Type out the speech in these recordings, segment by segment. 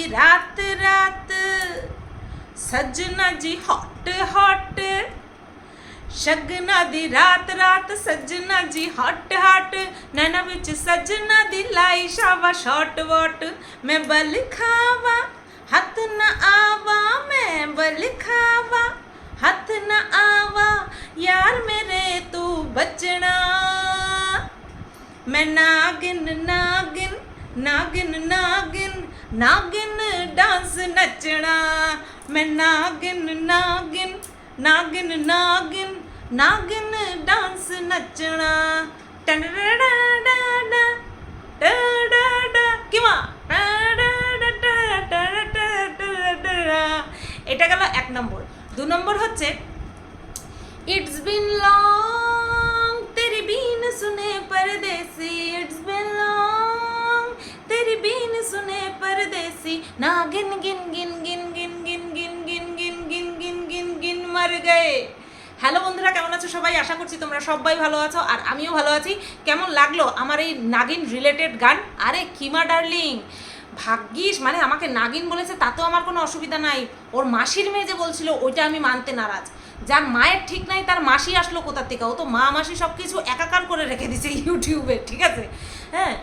ਦੀ ਰਾਤ ਰਾਤ ਸੱਜਣਾ ਜੀ ਹਟ ਹਟ। ਸ਼ਗਨਾ ਦੀ ਰਾਤ ਰਾਤ ਸੱਜਣਾ ਜੀ ਹਟ ਹਟ। ਨੈਣਾ ਵਿੱਚ ਸੱਜਣਾ ਦੀ ਲਾਈ ਸ਼ਾਵਾ ਸ਼ਾਟ ਵਾਟ। ਮੈਂ ਬਲ ਖਾਵਾ, ਹੱਥ ਨਾ ਆਵਾ, ਮੈਂ ਬਲ ਖਾਵਾ, ਹੱਥ ਨਾ ਆਵਾ। ਯਾਰ ਮੇਰੇ ਤੂੰ ਬਚਣਾ। ਮੈਂ ਨਾਗਿਨ ਨਾਗਿਨ ਨਾਗਿਨ ਨਾਗਿਨ ਨਾਗਿਨ ਡਾਂਸ ਨੱਚਣਾ ਮੈਂ ਨਾਗਿਨ ਨਾਗਿਨ ਨਾਗਿਨ ਨਾਗਿਨ ਨਾਗਿਨ ਡਾਂਸ ਨੱਚਣਾ ਟੰਡੜਾੜਾ টাডাডা কিমা এটা গেল এক নম্বর দু নম্বর হচ্ছে ইটস বিন লং তেরি বিন শুনে পরদেসি ইটস বিন লং তেরি বিন শুনে পরদেসি না গিন গিন গিন গিন গিন গিন গিন গিন গিন গিন গিন গিন গিন মর গয়ে হ্যালো বন্ধুরা কেমন আছো সবাই আশা করছি তোমরা সবাই ভালো আছো আর আমিও ভালো আছি কেমন লাগল আমার এই নাগিন রিলেটেড গান আরে কিমা ডার্লিং ভাগ্যিস মানে আমাকে নাগিন বলেছে তাতেও আমার কোনো অসুবিধা নাই ওর মাসির মেয়ে যে বলছিল ওইটা আমি মানতে নারাজ যার মায়ের ঠিক নাই তার মাসি আসলো কোথার থেকে ও তো মা মাসি সব কিছু একাকার করে রেখে দিছে ইউটিউবে ঠিক আছে হ্যাঁ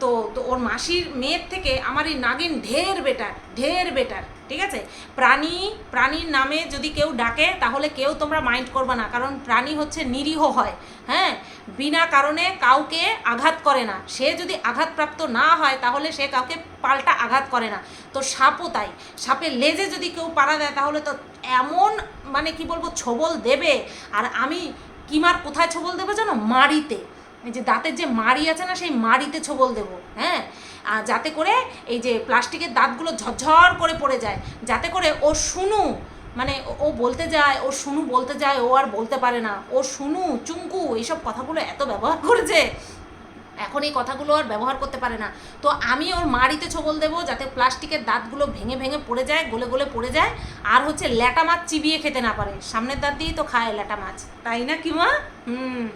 তো তো ওর মাসির মেয়ের থেকে আমার এই নাগিন ঢের বেটার ঢের বেটার ঠিক আছে? প্রাণী, প্রাণীর নামে যদি কেউ ডাকে, তাহলে কেউ তোমরা মাইন্ড করবে না, কারণ প্রাণী হচ্ছে নিরীহ হয় হ্যাঁ? বিনা কারণে কাউকে আঘাত করে না। সে যদি আঘাতপ্রাপ্ত না হয়, তাহলে সে কাউকে পাল্টা আঘাত করে না। তো সাপও তাই। সাপের লেজে যদি কেউ পাড়া দেয়, তাহলে তো এমন মানে কি বলব, ছবল দেবে। আর আমি কিমার কোথায় ছবল দেবো জানো? মাড়িতে। যে দাঁতের যে মাড়ি আছে না, সেই মাড়িতে ছবল দেবো হ্যাঁ? যাতে করে এই যে প্লাস্টিকের দাঁতগুলো ঝরঝর করে পড়ে যায়, যাতে করে ও শুনু মানে ও- ও বলতে যায়, ও শুনু বলতে যায়, ও আর বলতে পারে না। ও শুনু চুঙ্কু এইসব কথাগুলো এত ব্যবহার করেছে, এখন এই কথাগুলো আর ব্যবহার করতে পারে না। তো আমি ওর মাড়িতে ছবল দেবো, যাতে প্লাস্টিকের দাঁতগুলো ভেঙে ভেঙে পড়ে যায়, গলে গলে পড়ে যায়, আর হচ্ছে ল্যাটা মাছ চিবিয়ে খেতে না পারে। সামনের দাঁত দিয়েই তো খায় ল্যাটা মাছ, তাই না কি মা? হুম।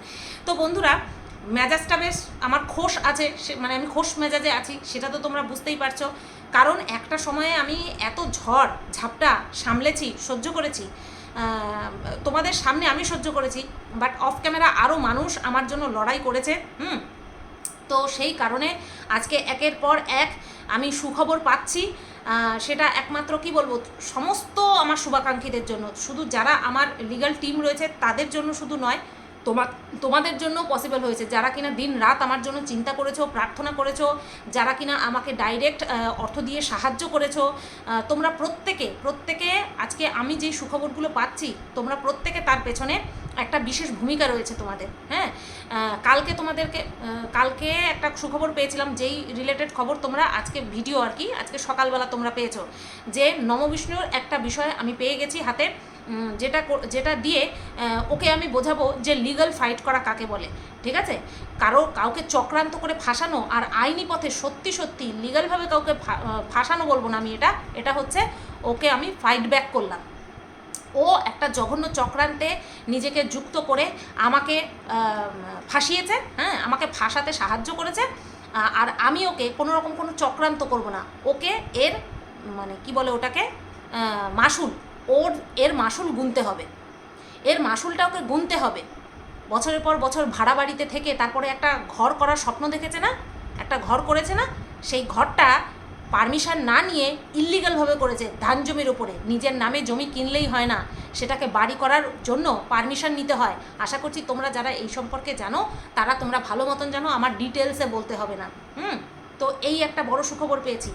তো বন্ধুরা মেজাজটা বেশ, আমার খোশ আছে মানে আমি খোশ মেজাজে আছি, সেটা তো তোমরা বুঝতেই পারছ। কারণ একটা সময়ে আমি এত ঝড়, ঝাপটা সামলেছি, সহ্য করেছি তোমাদের সামনে আমি সহ্য করেছি বাট অফ ক্যামেরা আরও মানুষ আমার জন্য লড়াই করেছে, হুম? তো সেই কারণে আজকে একের পর এক আমি সুখবর পাচ্ছি সেটা একমাত্র কি বলব, সমস্ত আমার শুভাকাঙ্ক্ষীদের জন্য। শুধু যারা আমার লিগ্যাল টিম রয়েছে, তাদের জন্য শুধু নয় তোমা, তোমাদের জন্য পসিবল হয়েছে। যারা কিনা দিন রাত আমার জন্য চিন্তা করেছ, প্রার্থনা করেছ, যারা কিনা আমাকে ডাইরেক্ট অর্থ দিয়ে সাহায্য করেছ তোমরা প্রত্যেকে প্রত্যেকে আজকে আমি যে সুখবরগুলো পাচ্ছি, তোমরা প্রত্যেকে তার পেছনে একটা বিশেষ ভূমিকা রয়েছে তোমাদের হ্যাঁ? কালকে তোমাদেরকে কালকে একটা সুখবর পেয়েছিলাম, যেই রিলেটেড খবর তোমরা আজকে ভিডিও আর কি, আজকে সকালবেলা তোমরা পেয়েছ, যে নববিষ্ণুর একটা বিষয় আমি পেয়ে গেছি হাতে। যেটা যেটা দিয়ে ওকে আমি বোঝাবো যে লিগাল ফাইট করা কাকে বলে, ঠিক আছে? কারও, কাউকে চক্রান্ত করে ফাঁসানো আর আইনি পথে সত্যি সত্যি লিগালভাবে কাউকে ফাঁসানো বলব না আমি এটা এটা হচ্ছে ওকে আমি ফাইট ব্যাক করলাম। ও একটা জঘন্য চক্রান্তে নিজেকে যুক্ত করে আমাকে ফাঁসিয়েছে হ্যাঁ? আমাকে ফাঁসাতে সাহায্য করেছে আর আমি ওকে কোনো রকম কোনো চক্রান্ত করব না। ওকে এর মানে কি বলে ওটাকে মাসুল ওর, এর মাসুল গুনতে হবে। এর মাসুলটা ওকে গুনতে হবে। বছরের পর বছর ভাড়া বাড়িতে থেকে তারপরে একটা ঘর করার স্বপ্ন দেখেছে না? একটা ঘর করেছে না? সেই ঘরটা পারমিশন না নিয়ে ইল্লিগালভাবে করেছে ধান জমির উপরে। নিজের নামে জমি কিনলেই হয় না। সেটাকে বাড়ি করার জন্য পারমিশন নিতে হয়। আশা করছি তোমরা যারা এই সম্পর্কে জানো, তারা তোমরা ভালো মতন জানো, আমার ডিটেলসে বলতে হবে না। হুম? তো এই একটা বড় সুখবর পেয়েছি।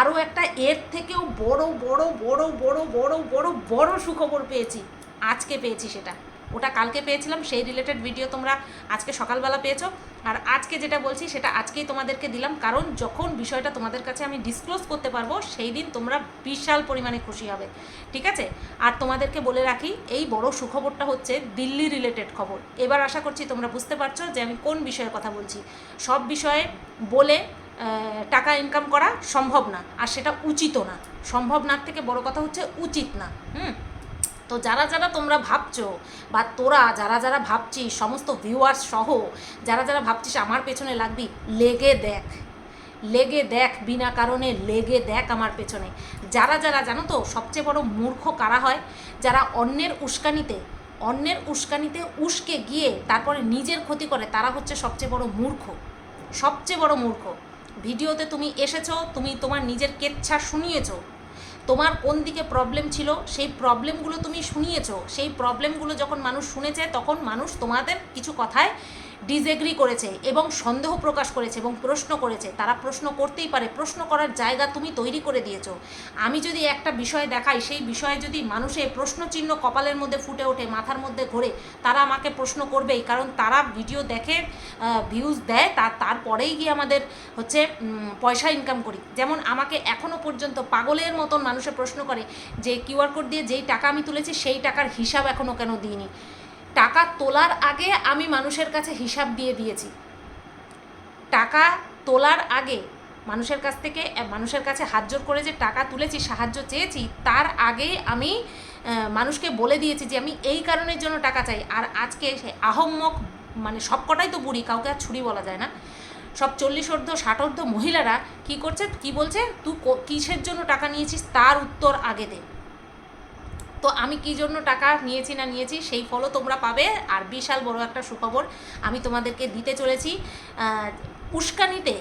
আরও একটা এর থেকেও বড় বড় বড় বড় বড় বড় বড় সুখবর পেয়েছি। আজকে পেয়েছি সেটা। ওটা কালকে পেয়েছিলাম, সেই রিলেটেড ভিডিও তোমরা আজকে সকালবেলা পেয়েছ। আর আজকে যেটা বলছি, সেটা আজকেই তোমাদেরকে দিলাম। কারণ যখন বিষয়টা তোমাদের কাছে আমি ডিসক্লোজ করতে পারব, সেই দিন তোমরা বিশাল পরিমাণে খুশি হবে। ঠিক আছে? আর তোমাদেরকে বলে রাখি, এই বড় সুখবরটা হচ্ছে দিল্লি রিলেটেড খবর। এবার আশা করছি তোমরা বুঝতে পারছ যে আমি কোন বিষয়ে কথা বলছি। সব বিষয়ে বলে টাকা ইনকাম করা সম্ভব না, আর সেটা উচিতও না। সম্ভব না থেকে বড় কথা হচ্ছে উচিত না, হুম? তো যারা যারা তোমরা ভাবছ, বা তোরা যারা যারা ভাবছিস, সমস্ত ভিউয়ার্স সহ, যারা যারা ভাবছিস আমার পেছনে লাগবি, লেগে দেখ। লেগে দেখ বিনা কারণে, লেগে দেখ আমার পেছনে। যারা যারা জানো তো, সবচেয়ে বড় মূর্খ কারা হয়? যারা অন্যের উস্কানিতে অন্যের উস্কানিতে উস্কে গিয়ে তারপরে নিজের ক্ষতি করে, তারা হচ্ছে সবচেয়ে বড় মূর্খ। সবচেয়ে বড় মূর্খ। ভিডিওতে তুমি এসেছ, তুমি তোমার নিজের কেচ্ছা শুনিয়েছো। তোমার কোন দিকে প্রবলেম ছিল, সেই প্রবলেমগুলো তুমি শুনিয়েছো। সেই প্রবলেমগুলো যখন মানুষ শুনেছে, তখন মানুষ তোমাদের কিছু কথায় ডিসএগ্রি করেছে এবং সন্দেহ প্রকাশ করেছে এবং প্রশ্ন করেছে। তারা প্রশ্ন করতেই পারে, প্রশ্ন করার জায়গা তুমি তৈরি করে দিয়েছ। আমি যদি একটা বিষয় দেখাই, সেই বিষয়ে যদি মানুষের প্রশ্ন চিহ্ন কপালের মধ্যে ফুটে ওঠে, মাথার মধ্যে ঘোরে, তারা আমাকে প্রশ্ন করবেই। কারণ তারা ভিডিও দেখে ভিউজ দেয়, তা, তারপরেই গিয়ে আমাদের হচ্ছে পয়সা ইনকাম করি। যেমন আমাকে এখনও পর্যন্ত পাগলের মতন মানুষে প্রশ্ন করে যে কিউআর কোড দিয়ে যেই টাকা আমি তুলেছি, সেই টাকার হিসাব এখনও কেন দিইনি? টাকা তোলার আগে আমি মানুষের কাছে হিসাব দিয়ে দিয়েছি। টাকা তোলার আগে মানুষের কাছ থেকে মানুষের কাছে হাত জোর করে যে টাকা তুলেছি, সাহায্য চেয়েছি, তার আগে আমি মানুষকে বলে দিয়েছি যে আমি এই কারণের জন্য টাকা চাই। আর আজকে সে আহম্মক মানে সবকটাই তো বুড়ি, কাউকে আর ছুরি বলা যায় না। সব চল্লিশ অর্ধ, ষাট অর্ধ মহিলারা কি করছে, কি বলছে, তুই কিসের জন্য টাকা নিয়েছিস, তার উত্তর আগে দে। তো আমি কি জন্য টাকা নিয়েছি না নিয়েছি, সেই ফলও তোমরা পাবে। আর বিশাল বড় একটা সুখবর, আমি তোমাদেরকে দিতে চলেছি। উস্কানিতে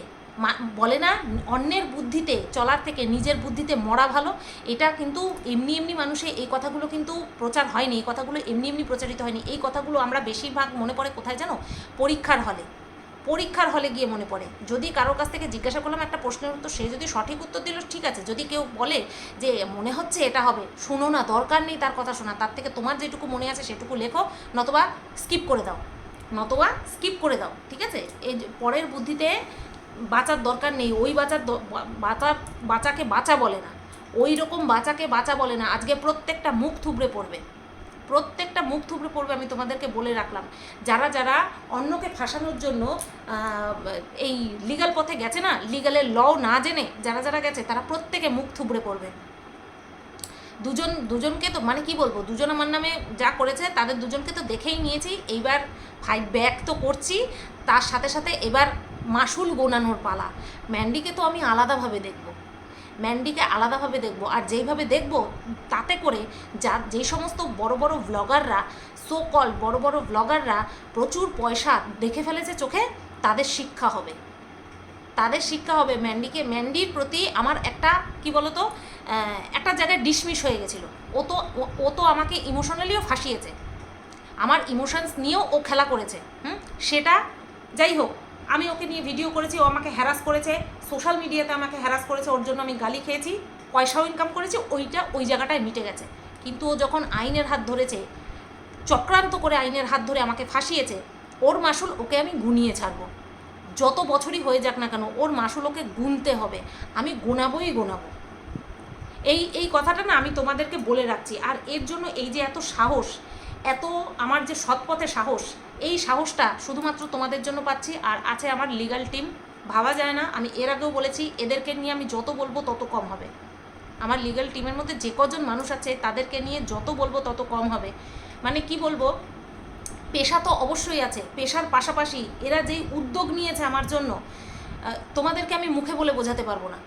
বলে না, অন্যের বুদ্ধিতে, চলার থেকে নিজের বুদ্ধিতে মরা ভালো। এটা কিন্তু এমনি এমনি মানুষে এই কথাগুলো কিন্তু প্রচার হয়নি, এই কথাগুলো এমনি এমনি প্রচারিত হয়নি। এই কথাগুলো আমরা বেশিরভাগ মনে পড়ে কোথায় জানো? পরীক্ষার হলে। পরীক্ষার হলে গিয়ে মনে পড়ে। যদি কারোর কাছ থেকে জিজ্ঞাসা করলাম একটা প্রশ্নের উত্তর, সে যদি সঠিক উত্তর দিল, ঠিক আছে। যদি কেউ বলে যে, মনে হচ্ছে এটা হবে, শুনো না, দরকার নেই তার কথা শোনা, তার থেকে তোমার যেটুকু মনে আছে সেটুকু লেখো, নতবা স্কিপ করে দাও, নতবা স্কিপ করে দাও, ঠিক আছে? এই পরের বুদ্ধিতে বাঁচার দরকার নেই, ওই বাঁচার বাঁচা, বাঁচাকে বাঁচা বলে না, ওই রকম বাঁচাকে বাঁচা বলে না, আজকে প্রত্যেকটা মুখ থুবড়ে পড়বে। প্রত্যেকটা মুখ থুবড়ে পড়বে আমি তোমাদেরকে বলে রাখলাম। যারা যারা অন্যকে ফাঁসানোর জন্য এই লিগাল পথে গেছে না লিগালের ল না জেনে যারা যারা গেছে, তারা প্রত্যেকে মুখ থুবড়ে পড়বে। দুজন, দুজনকে তো মানে কি বলব, দুজন আমার নামে যা করেছে, তাদের দুজনকে তো দেখেই নিয়েছি। এইবার ফাইট ব্যাক তো করছি, তার সাথে সাথে এবার মাসুল গোনানোর পালা। ম্যান্ডিকে তো আমি আলাদাভাবে দেখব। ম্যান্ডিকে আলাদাভাবে দেখব। আর যেইভাবে দেখব, তাতে করে যা যে সমস্ত বড় বড় ব্লগাররা সো কল বড় বড় ব্লগাররা প্রচুর পয়সা দেখে ফেলেছে চোখে, তাদের শিক্ষা হবে। তাদের শিক্ষা হবে ম্যান্ডিকে ম্যান্ডির প্রতি আমার একটা, কি বলতো একটা জায়গায় ডিসমিস হয়ে গেছিল। ও তো ও তো আমাকে ইমোশনালিও ফাঁসিয়েছে। আমার ইমোশনস নিয়েও ও খেলা করেছে। হুম? সেটা, যাই হোক আমি ওকে নিয়ে ভিডিও করেছি, ও আমাকে হ্যারাস করেছে সোশ্যাল মিডিয়াতে আমাকে হ্যারাস করেছে, ওর জন্য আমি গালি খেয়েছি, পয়সাও ইনকাম করেছি, ওইটা ওই জায়গাটায় মিটে গেছে। কিন্তু ও যখন আইনের হাত ধরেছে, চক্রান্ত করে আইনের হাত ধরে আমাকে ফাঁসিয়েছে, ওর মাসুল ওকে আমি গুনিয়ে ছাড়বো। যত বছরই হয়ে যাক না কেন, ওর মাসুল ওকে গুনতে হবে। আমি গোনাবোই গোনাবো। এই এই কথাটা না আমি তোমাদেরকে বলে রাখছি। আর এর জন্য এই যে এত সাহস এত আমার যে সৎপথে সাহস, এই সাহসটা শুধুমাত্র তোমাদের জন্য পাচ্ছি আর আছে আমার লিগাল টিম ভাবা যায় না, আমি এর আগেও বলেছি, এদেরকে নিয়ে আমি যত বলব তত কম হবে। আমার লিগাল টিমের মধ্যে যে কজন মানুষ আছে, তাদেরকে নিয়ে যত বলব তত কম হবে। মানে কি বলব, পেশা তো অবশ্যই আছে, পেশার পাশাপাশি এরা যেই উদ্যোগ নিয়েছে আমার জন্য তোমাদেরকে আমি মুখে বলে বোঝাতে পারব না।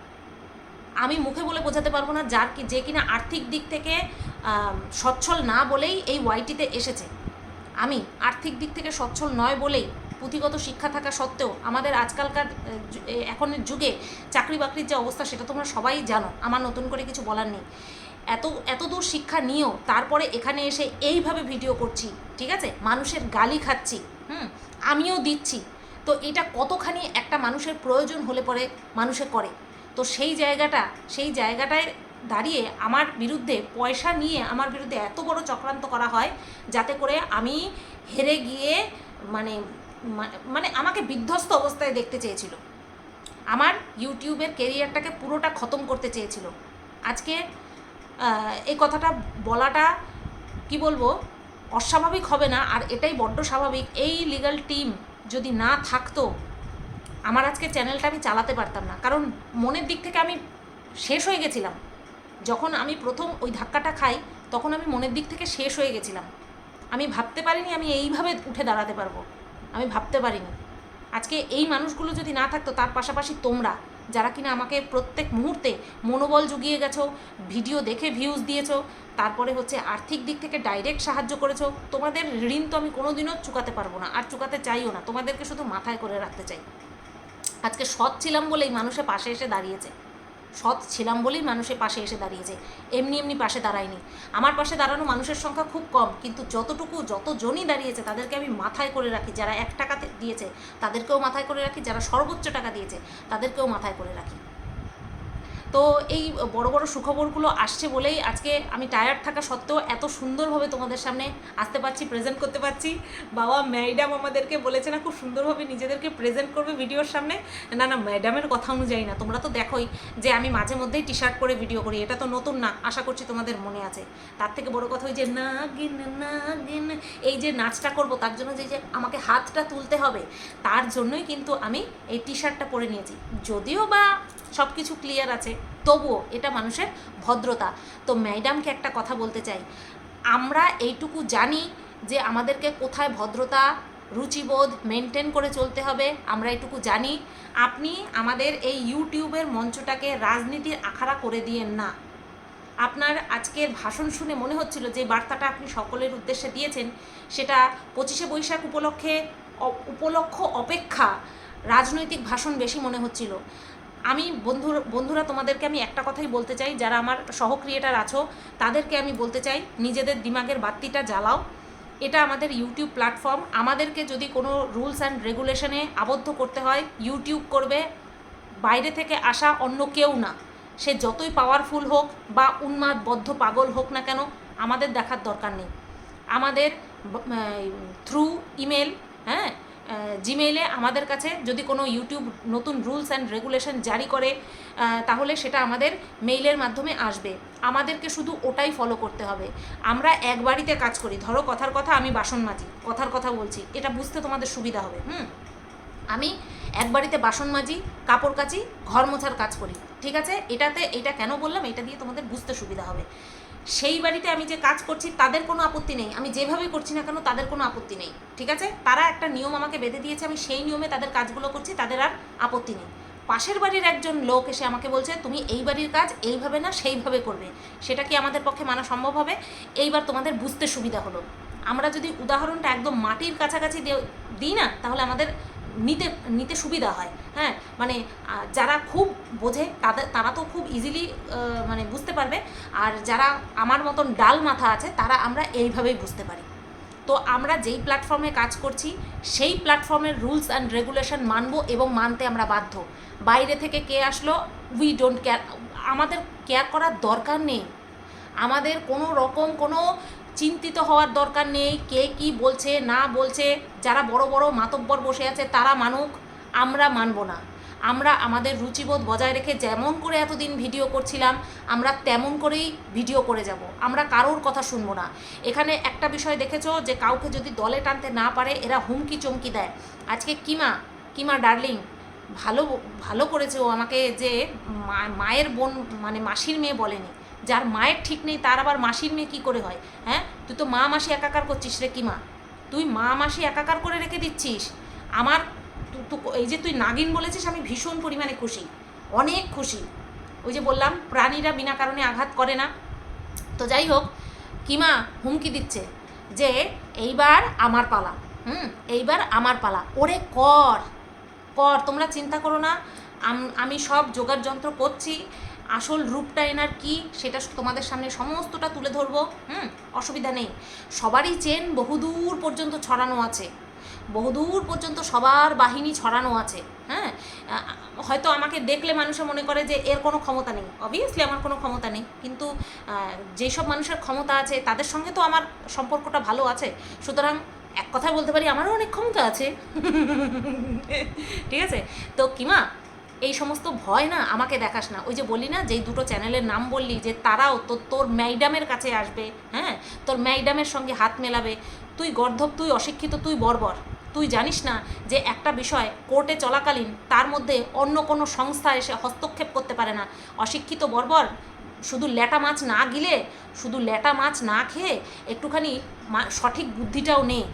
আমি মুখে বলে বোঝাতে পারব না যার কি যে কিনা আর্থিক দিক থেকে সচ্ছল না বলেই এই ওয়াইটিতে এসেছে। আমি আর্থিক দিক থেকে সচ্ছল নয় বলেই পুঁথিগত শিক্ষা থাকা সত্ত্বেও আমাদের আজকালকার এখনের যুগে চাকরি বাকরির যে অবস্থা সেটা তোমরা সবাই জানো, আমার নতুন করে কিছু বলার নেই। এত এত দূর শিক্ষা নিয়েও তারপরে এখানে এসে এইভাবে ভিডিও করছি, ঠিক আছে? মানুষের গালি খাচ্ছি, হুম? আমিও দিচ্ছি। তো এটা কতখানি একটা মানুষের প্রয়োজন হলে পরে মানুষে করে? তো সেই জায়গাটা, সেই জায়গাটায় দাঁড়িয়ে আমার বিরুদ্ধে পয়সা নিয়ে আমার বিরুদ্ধে এত বড় চক্রান্ত করা হয় যাতে করে আমি হেরে গিয়ে মানে মানে আমাকে বিধ্বস্ত অবস্থায় দেখতে চেয়েছিল। আমার ইউটিউবের কেরিয়ারটাকে পুরোটা খতম করতে চেয়েছিল। আজকে এই কথাটা বলাটা কি বলব, অস্বাভাবিক হবে না, আর এটাই বড্ড স্বাভাবিক। এই লিগাল টিম যদি না থাকতো আমার আজকে চ্যানেলটা আমি চালাতে পারতাম না। কারণ মনের দিক থেকে আমি শেষ হয়ে গেছিলাম। যখন আমি প্রথম ওই ধাক্কাটা খাই, তখন আমি মনের দিক থেকে শেষ হয়ে গেছিলাম। আমি ভাবতে পারিনি আমি এইভাবে উঠে দাঁড়াতে পারব। আমি ভাবতে পারিনি। আজকে এই মানুষগুলো যদি না থাকতো, তার পাশাপাশি তোমরা, যারা কিনা আমাকে প্রত্যেক মুহূর্তে মনোবল জুগিয়ে গেছো, ভিডিও দেখে ভিউজ দিয়েছ, তারপরে হচ্ছে আর্থিক দিক থেকে ডাইরেক্ট সাহায্য করেছ, তোমাদের ঋণ তো আমি কোনোদিনও চুকাতে পারব না। আর চুকাতে চাইও না। তোমাদেরকে শুধু মাথায় করে রাখতে চাই। আজকে সৎ ছিলাম বলেই মানুষের পাশে এসে দাঁড়িয়েছে। সৎ ছিলাম বলেই মানুষের পাশে এসে দাঁড়িয়েছে। এমনি এমনি পাশে দাঁড়ায়নি। আমার পাশে দাঁড়ানো মানুষের সংখ্যা খুব কম, কিন্তু যতটুকু যতজনই দাঁড়িয়েছে, তাদেরকে আমি মাথায় করে রাখি, যারা এক টাকা দিয়েছে, তাদেরকেও মাথায় করে রাখি, যারা সর্বোচ্চ টাকা দিয়েছে, তাদেরকেও মাথায় করে রাখি। তো এই বড় বড় সুখবরগুলো আসছে বলেই আজকে আমি টায়ার্ড থাকা সত্ত্বেও এত সুন্দরভাবে তোমাদের সামনে আসতে পারছি প্রেজেন্ট করতে পারছি। বাবা ম্যাডাম আমাদেরকে বলেছে না, খুব সুন্দরভাবে নিজেদেরকে প্রেজেন্ট করবে ভিডিওর সামনে। না না ম্যাডামের কথা অনুযায়ী না, তোমরা তো দেখোই যে আমি মাঝে মধ্যেই টি শার্ট পরে ভিডিও করি, এটা তো নতুন না, আশা করছি তোমাদের মনে আছে। তার থেকে বড় কথা ওই যে না গিন না গিন এই যে নাচটা করব, তার জন্য যে যে আমাকে হাতটা তুলতে হবে, তার জন্যই কিন্তু আমি এই টি শার্টটা পরে নিয়েছি। যদিও বা সব কিছু ক্লিয়ার আছে তবুও এটা মানুষের ভদ্রতা। তো ম্যাডামকে একটা কথা বলতে চাই। আমরা এইটুকু জানি যে আমাদেরকে কোথায় ভদ্রতা, রুচিবোধ মেনটেন করে চলতে হবে, আমরা এটুকু জানি। আপনি আমাদের এই ইউটিউবের মঞ্চটাকে রাজনীতির আখাড়া করে দিয়েন না। আপনার আজকের ভাষণ শুনে মনে হচ্ছিল যে বার্তাটা আপনি সকলের উদ্দেশ্যে দিয়েছেন, সেটা পঁচিশে বৈশাখ উপলক্ষে উপলক্ষ অপেক্ষা রাজনৈতিক ভাষণ বেশি মনে হচ্ছিল। আমি বন্ধুর বন্ধুরা তোমাদেরকে আমি একটা কথাই বলতে চাই, যারা আমার সহ ক্রিয়েটার আছো, তাদেরকে আমি বলতে চাই, নিজেদের দিমাগের বাতিটা জ্বালাও। এটা আমাদের ইউটিউব প্ল্যাটফর্ম। আমাদেরকে যদি কোনো রুলস অ্যান্ড রেগুলেশনে আবদ্ধ করতে হয়, ইউটিউব করবে, বাইরে থেকে আসা অন্য কেউ না। সে যতই পাওয়ারফুল হোক বা উন্মাদ বদ্ধ পাগল হোক না কেন, আমাদের দেখার দরকার নেই। আমাদের থ্রু ইমেল হ্যাঁ জিমেইলে আমাদের কাছে যদি কোনো ইউটিউব নতুন রুলস অ্যান্ড রেগুলেশন জারি করে তাহলে সেটা আমাদের মেইলের মাধ্যমে আসবে। আমাদেরকে শুধু ওটাই ফলো করতে হবে। আমরা এক বাড়িতে কাজ করি। ধরো কথার কথা আমি বাসন মাজি, কথার কথা বলছি। এটা বুঝতে তোমাদের সুবিধা হবে, হুম? আমি এক বাড়িতে বাসন মাজি, কাপড় কাচি, ঘর মোছার কাজ করি। ঠিক আছে? এটাতে, এটা কেন বললাম? এটা দিয়ে তোমাদের বুঝতে সুবিধা হবে। সেই বাড়িতে আমি যে কাজ করছি, তাদের কোনো আপত্তি নেই। আমি যেভাবে করছি না কেন, তাদের কোনো আপত্তি নেই। ঠিক আছে? তারা একটা নিয়ম আমাকে বেঁধে দিয়েছে, আমি সেই নিয়মে তাদের কাজগুলো করছি, তাদের আর আপত্তি নেই। পাশের বাড়ির একজন লোক এসে আমাকে বলছে, তুমি এই বাড়ির কাজ এইভাবে না, সেইভাবে করবে। সেটা কি আমাদের পক্ষে মানা সম্ভব হবে? এইবার তোমাদের বুঝতে সুবিধা হলো। আমরা যদি উদাহরণটা একদম মাটির কাছাকাছি দিই না, তাহলে আমাদের নিতে নিতে সুবিধা হয় হ্যাঁ? মানে যারা খুব বোঝে তাদের তারা তো খুব ইজিলি মানে বুঝতে পারবে। আর যারা আমার মতন ডাল মাথা আছে, তারা আমরা এইভাবেই বুঝতে পারি। তো আমরা যেই প্ল্যাটফর্মে কাজ করছি, সেই প্ল্যাটফর্মের রুলস অ্যান্ড রেগুলেশন মানবো এবং মানতে আমরা বাধ্য। বাইরে থেকে কে আসলো উই ডোন্ট কেয়ার আমাদের কেয়ার করার দরকার নেই। আমাদের কোনো রকম কোনো চিন্তিত হওয়ার দরকার নেই, কে কি বলছে, না বলছে। যারা বড় বড় মাতব্বর বসে আছে, তারা মানুক, আমরা মানব না। আমরা আমাদের রুচিবোধ বজায় রেখে যেমন করে এতদিন ভিডিও করছিলাম, আমরা তেমন করেই ভিডিও করে যাব। আমরা কারোর কথা শুনব না। এখানে একটা বিষয় দেখেছ যে কাউকে যদি দলে টানতে না পারে, এরা হুমকি চমকি দেয়। আজকে কিমা কিমা ডার্লিং, ভালো ভালো করেছে ও আমাকে যে মায়ের বোন মানে মাসির মেয়ে বলেনি। যার মায়ের ঠিক নেই, তার আবার মাসির মেয়ে কী করে হয় হ্যাঁ? তুই তো মা মাসি একাকার করছিস রে কিমা। তুই মা মাসি একাকার করে রেখে দিচ্ছিস। আমার এই যে তুই নাগিন বলেছিস, আমি ভীষণ পরিমাণে খুশি। অনেক খুশি। ওই যে বললাম, প্রাণীরা বিনা কারণে আঘাত করে না। তো যাই হোক, কিমা হুমকি দিচ্ছে যে এইবার আমার পালা। হুম, এইবার আমার পালা। ওরে কর কর, তোমরা চিন্তা করো না। আমি সব জোগাড় যন্ত্র করছি। আসল রূপটা এনার কি, সেটা তোমাদের সামনে সমস্তটা তুলে ধরবো। হুম, অসুবিধা নেই। সবারই চেন বহুদূর পর্যন্ত ছড়ানো আছে। বহুদূর পর্যন্ত সবার বাহিনী ছড়ানো আছে। হ্যাঁ হয়তো আমাকে দেখলে মানুষে মনে করে যে এর কোনো ক্ষমতা নেই। অবভিয়াসলি আমার কোনো ক্ষমতা নেই। কিন্তু যেসব মানুষের ক্ষমতা আছে, তাদের সঙ্গে তো আমার সম্পর্কটা ভালো আছে। সুতরাং এক কথায় বলতে পারি, আমারও অনেক ক্ষমতা আছে। ঠিক আছে? তো কিমা এই সমস্ত ভয় না আমাকে দেখাস না। ওই যে বলি না, যেই দুটো চ্যানেলের নাম বললি, যে তারাও তো তোর ম্যাডামের কাছে আসবে হ্যাঁ? তোর ম্যাডামের সঙ্গে হাত মেলাবে। তুই গর্ধব, তুই অশিক্ষিত, তুই বর্বর। তুই জানিস না যে একটা বিষয় কোর্টে চলাকালীন তার মধ্যে অন্য কোনো সংস্থা এসে হস্তক্ষেপ করতে পারে না। অশিক্ষিত বর্বর, শুধু ল্যাটা মাছ না গিলে, শুধু ল্যাটা মাছ না খেয়ে একটুখানি সঠিক বুদ্ধিটাও নেই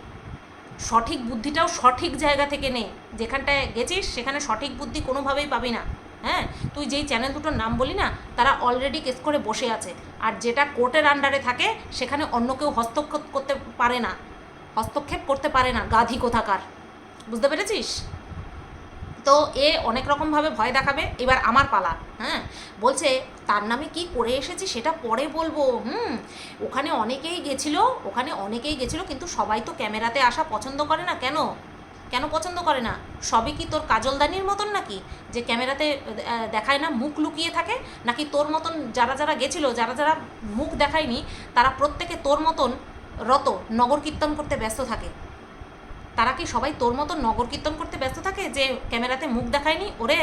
সঠিক বুদ্ধিটাও সঠিক জায়গা থেকে নে। যেখানটায় গেছিস, সেখানে সঠিক বুদ্ধি কোনোভাবেই পাবি না। হ্যাঁ? তুই যেই চ্যানেল দুটোর নাম বলি না, তারা অলরেডি কেস করে বসে আছে। আর যেটা কোর্টের আন্ডারে থাকে, সেখানে অন্য কেউ হস্তক্ষেপ করতে পারে না। হস্তক্ষেপ করতে পারে না। গাধি কোথাকার? বুঝতে পেরেছিস? তো এ অনেক রকমভাবে ভয় দেখাবে। এবার আমার পালা হ্যাঁ? বলছে, তার নামে কি করে এসেছি সেটা পরে বলব। হুম, ওখানে অনেকেই গেছিল, ওখানে অনেকেই গেছিল, কিন্তু সবাই তো ক্যামেরাতে আসা পছন্দ করে না। কেন? কেন পছন্দ করে না? সবই কি তোর কাজলদানির মতন নাকি? যে ক্যামেরাতে দেখায় না, মুখ লুকিয়ে থাকে? নাকি তোর মতন যারা যারা গেছিল, যারা যারা মুখ দেখায়নি, তারা প্রত্যেকে তোর মতন রত, নগর কীর্তন করতে ব্যস্ত থাকে? তারা কি সবাই তোর মতো নগর কীর্তন করতে ব্যস্ত থাকে? যে ক্যামেরাতে মুখ দেখায়নি? ওরে,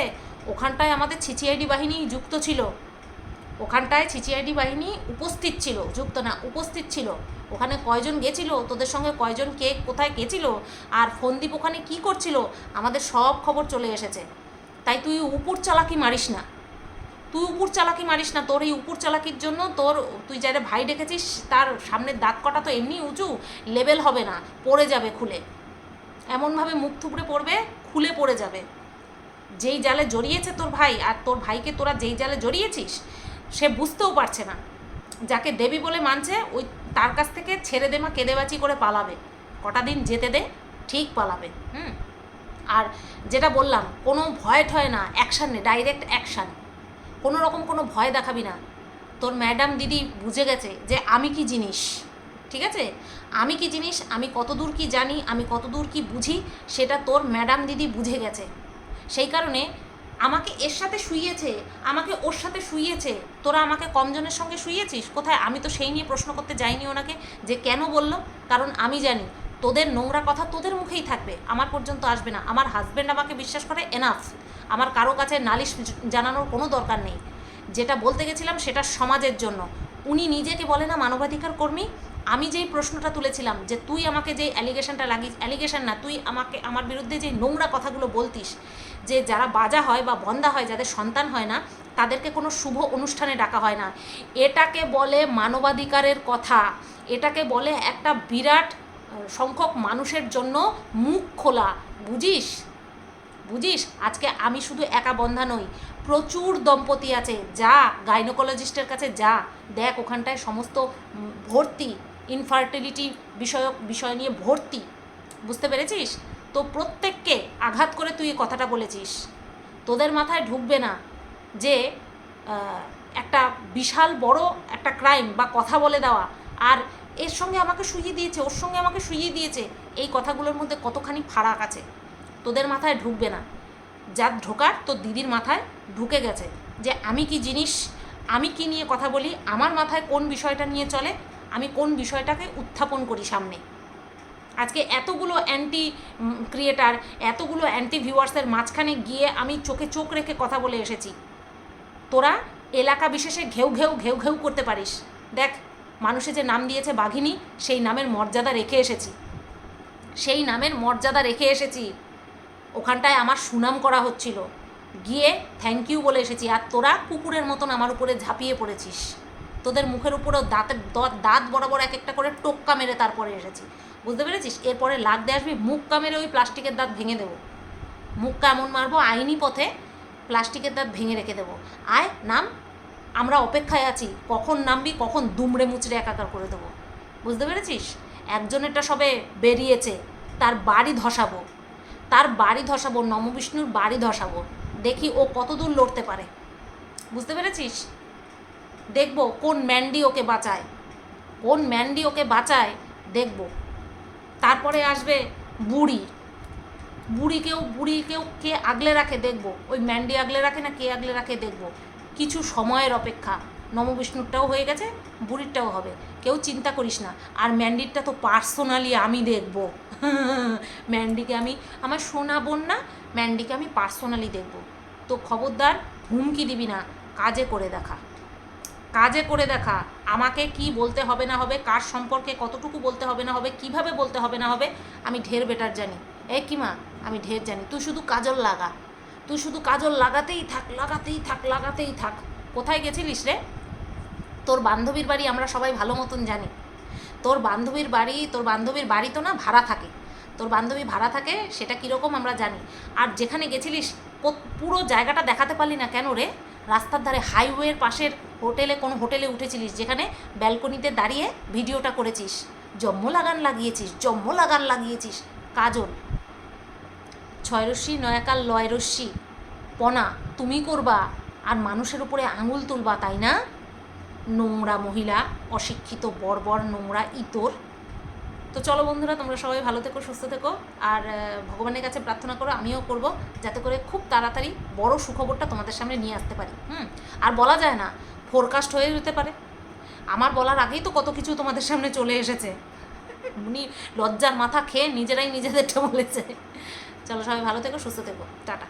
ওখানটায় আমাদের ছিচিআইডি বাহিনী যুক্ত ছিল। ওখানটায় ছিচিআইডি বাহিনী উপস্থিত ছিল, যুক্ত না, উপস্থিত ছিল। ওখানে কয়জন গেছিল? তোদের সঙ্গে কয়জন কে কোথায় গেছিল? আর ফন্দীপ ওখানে কি করছিল? আমাদের সব খবর চলে এসেছে। তাই তুই উপর চালাকি মারিস না। তুই উপর চালাকি মারিস না। তোর এই উপর চালাকির জন্য তোর, তুই যারা ভাই ডেকেছিস, তার সামনের দাঁত কটা তো এমনি উঁচু লেভেল হবে না, পড়ে যাবে খুলে। এমনভাবে মুখ থুবড়ে পড়বে, খুলে পড়ে যাবে। যেই জালে জড়িয়েছে তোর ভাই আর তোর ভাইকে তোরা যেই জালে জড়িয়েছিস, সে বুঝতেও পারছে না। যাকে দেবী বলে মানছে, ওই তার কাছ থেকে ছেড়ে দে দেমা কেঁদেবাচি করে পালাবে। কটা দিন যেতে দে, ঠিক পালাবে, হুম? আর যেটা বললাম, কোনো ভয় ঠয় না, অ্যাকশান নে, ডাইরেক্ট অ্যাকশান। কোনো রকম কোনো ভয় দেখাবি না। তোর ম্যাডাম দিদি বুঝে গেছে যে আমি কি জিনিস। ঠিক আছে? আমি কি জিনিস, আমি কতদূর কি জানি, আমি কতদূর কি বুঝি, সেটা তোর ম্যাডাম দিদি বুঝে গেছে। সেই কারণে আমাকে এর সাথে শুইয়েছে, আমাকে ওর সাথে শুইয়েছে। তোরা আমাকে কমজনের সঙ্গে শুইয়েছিস? কোথায়? আমি তো সেই নিয়ে প্রশ্ন করতে যাইনি ওনাকে যে কেন বলল, কারণ আমি জানি তোদের নোংরা কথা তোদের মুখেই থাকবে। আমার পর্যন্ত আসবে না। আমার হাজব্যান্ড আমাকে বিশ্বাস করে এনাফ আমার কারও কাছে নালিশ জানানোর কোনো দরকার নেই। যেটা বলতে গেছিলাম সেটা সমাজের জন্য। উনি নিজেকে বলে না মানবাধিকার কর্মী আমি যেই প্রশ্নটা তুলেছিলাম যে তুই আমাকে যে অ্যালিগেশনটা লাগিস অ্যালিগেশন না, তুই আমাকে, আমার বিরুদ্ধে যে নোংরা কথাগুলো বলতিস, যে যারা বাজা হয় বা বন্ধা হয়, যাদের সন্তান হয় না, তাদেরকে কোনো শুভ অনুষ্ঠানে ডাকা হয় না। এটাকে বলে মানবাধিকারের কথা, এটাকে বলে একটা বিরাট সংখ্যক মানুষের জন্য মুখ খোলা। বুঝিস? বুঝিস? আজকে আমি শুধু একা বন্ধা নই, প্রচুর দম্পতি আছে, যা গাইনোকোলজিস্টের কাছে যা। দেখ, ওখানটায় সমস্ত ভর্তি। ইনফার্টিলিটি বিষয়ক, বিষয় নিয়ে ভর্তি। বুঝতে পেরেছিস? তো প্রত্যেককে আঘাত করে তুই কথাটা বলেছিস। তোদের মাথায় ঢুকবে না যে একটা বিশাল বড় একটা ক্রাইম বা কথা বলে দেওয়া, আর এর সঙ্গে আমাকে শুইয়ে দিয়েছে, ওর সঙ্গে আমাকে শুইয়ে দিয়েছে, এই কথাগুলোর মধ্যে কতখানি ফারাক আছে? তোদের মাথায় ঢুকবে না। যার ঢোকার তোর দিদির মাথায় ঢুকে গেছে। যে আমি কি জিনিস, আমি কি নিয়ে কথা বলি, আমার মাথায় কোন বিষয়টা নিয়ে চলে আমি কোন বিষয়টাকে উত্থাপন করি সামনে? আজকে এতগুলো অ্যান্টি ক্রিয়েটার এতগুলো অ্যান্টি ভিউয়ার্সের মাঝখানে গিয়ে আমি চোখে চোখ রেখে কথা বলে এসেছি। তোরা এলাকা বিশেষে ঘেউ ঘেউ ঘেউ ঘেউ করতে পারিস। দেখ, মানুষে যে নাম দিয়েছে বাঘিনী, সেই নামের মর্যাদা রেখে এসেছি। সেই নামের মর্যাদা রেখে এসেছি। ওখানটায় আমার সুনাম করা হচ্ছিল। গিয়ে থ্যাংক ইউ বলে এসেছি। আর তোরা কুকুরের মতন আমার উপরে ঝাঁপিয়ে পড়েছিস। তোদের মুখের উপরেও দাঁতের দাঁত বরাবর এক একটা করে টোক্কা মেরে তারপরে এসেছি। বুঝতে পেরেছিস? এরপরে লাগতে আসবি, মুক্কা মেরে ওই প্লাস্টিকের দাঁত ভেঙে দেবো। মুক্কা এমন মারবো, আইনি পথে প্লাস্টিকের দাঁত ভেঙে রেখে দেবো। আয়, নাম। আমরা অপেক্ষায় আছি। কখন নামবি, কখন দুমড়ে মুচড়ে একাকার করে দেবো। বুঝতে পেরেছিস? একজনেরটা সবে বেরিয়েছে, তার বাড়ি ধসাবো। তার বাড়ি ধসাবো নমবিষ্ণুর বাড়ি ধসাবো। দেখি ও কতদূর লড়তে পারে। বুঝতে পেরেছিস? দেখব কোন ম্যান্ডি ওকে বাঁচায়। কোন ম্যান্ডি ওকে বাঁচায়, দেখব। তারপরে আসবে বুড়ি। বুড়িকেও বুড়িকেও কে আগলে রাখে দেখব। ওই ম্যান্ডি আগলে রাখে না কে আগলে রাখে দেখব। কিছু সময়ের অপেক্ষা। নমবিষ্ণুরটাও হয়ে গেছে, বুড়িরটাও হবে। কেউ চিন্তা করিস না। আর ম্যান্ডিরটা তো পার্সোনালি আমি দেখব। ম্যান্ডিকে আমি, আমার সোনা বোন না, ম্যান্ডিকে আমি পার্সোনালি দেখব। তো খবরদার, হুমকি দিবি না। কাজে করে দেখা। কাজে করে দেখা। আমাকে কি বলতে হবে না হবে, কার সম্পর্কে কতটুকু বলতে হবে না হবে, কীভাবে বলতে হবে না হবে, আমি ঢের বেটার জানি। এ কিমা আমি ঢের জানি। তুই শুধু কাজল লাগা। তুই শুধু কাজল লাগাতেই থাক লাগাতেই থাক লাগাতেই থাক। কোথায় গেছিলিস রে? তোর বান্ধবীর বাড়ি আমরা সবাই ভালো মতন জানি। তোর বান্ধবীর বাড়ি, তোর বান্ধবীর বাড়ি তো না ভাড়া থাকে। তোর বান্ধবী ভাড়া থাকে, সেটা কীরকম আমরা জানি। আর যেখানে গেছিলিস পুরো জায়গাটা দেখাতে পারলি না কেন রে? রাস্তার ধারে হাইওয়ের পাশের হোটেলে, কোনো হোটেলে উঠেছিলিস যেখানে ব্যালকনিতে দাঁড়িয়ে ভিডিওটা করেছিস? জম্ম লাগান লাগিয়েছিস, জম্ম লাগান লাগিয়েছিস। কাজল ছয় রশ্মি নয়াকাল লয় রশ্মি পনা, তুমি করবা আর মানুষের উপরে আঙুল তুলবা, তাই না? নোংরা মহিলা, অশিক্ষিত বর্বর নোংরা ইতর তো চলো বন্ধুরা, তোমরা সবাই ভালো থেকো, সুস্থ থেকো। আর ভগবানের কাছে প্রার্থনা করো, আমিও করব, যাতে করে খুব তাড়াতাড়ি বড় সুখবরটা তোমাদের সামনে নিয়ে আসতে পারি, হুম? আর বলা যায় না ফোরকাস্ট হয়ে যেতে পারে। আমার বলার আগেই তো কত কিছু তোমাদের সামনে চলে এসেছে। উনি লজ্জার মাথা খেয়ে নিজেরাই নিজেদেরটা বলেছে। চলো সবাই ভালো থেকো, সুস্থ থেকো। টাটা।